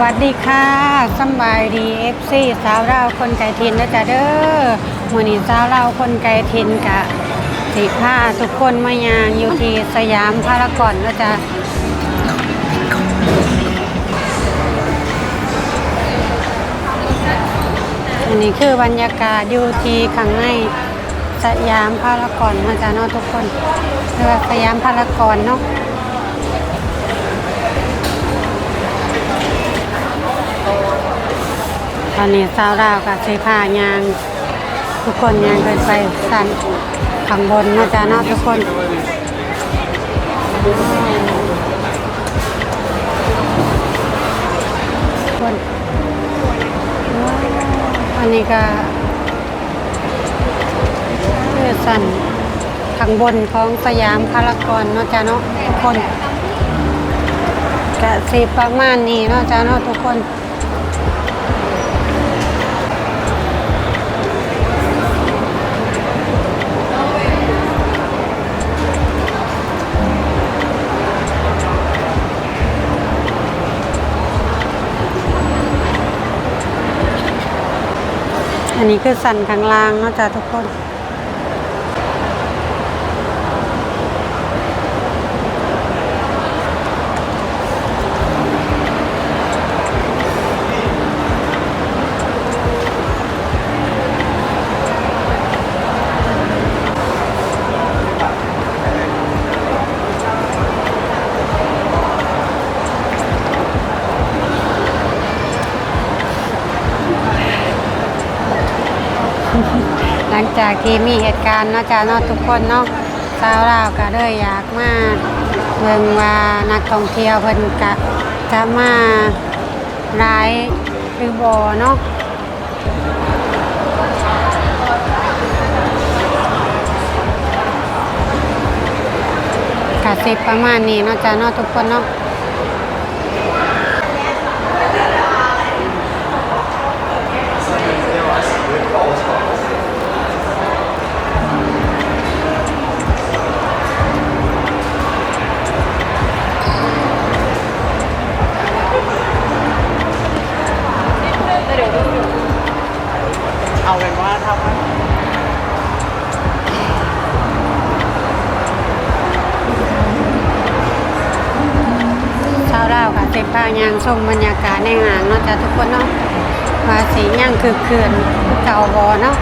วัสดีค่ะสบายดีเอฟซีสาวเราคนไก่ทินนะจ๊ะเด้อมือนี้สาวเราคนไก่ทินกะสีผ้าทุกคนมายางอยู่ที่สยามพารากอนนะจ๊ะอันนี้คือบรรยากาศอยู่ที่ข้างในสยามพารากอนนะจ๊ะเนาะทุกคนเรือว่าสยามพารากอนเนาะ อนนี้สาวดาวกับเซพายาง ทุกคนยางเดินไปสันข้างบนนาะจ๊ะเนาะทุกคนคนอันนี้ก็คือสันข้างบนของสยามพารากอนเนาะจ๊ะเนาะทุกคนกะสีประมาณนี้เนาะจ๊ะเนาะทุกคน อันนี้คือสันข้างล่างนะจ๊ะทุกคน จากที่มีเหตุการณ์เนาะจ๊ะเนาะทุกคนเนาะสาวลาวก็เลยอยากมาเบิ่งว่านักท่องเที่ยวเพิ่นกะจะมาร้ายหรือบ่เนาะกะสิประมาณนี้เนาะจ๊ะเนาะทุกคนเนาะ ยางชมบรรยากาศในงานเนาะจ้ะทุกคนเนาะว่าสีย่างคือเขื่อนเก่าบอเนาะ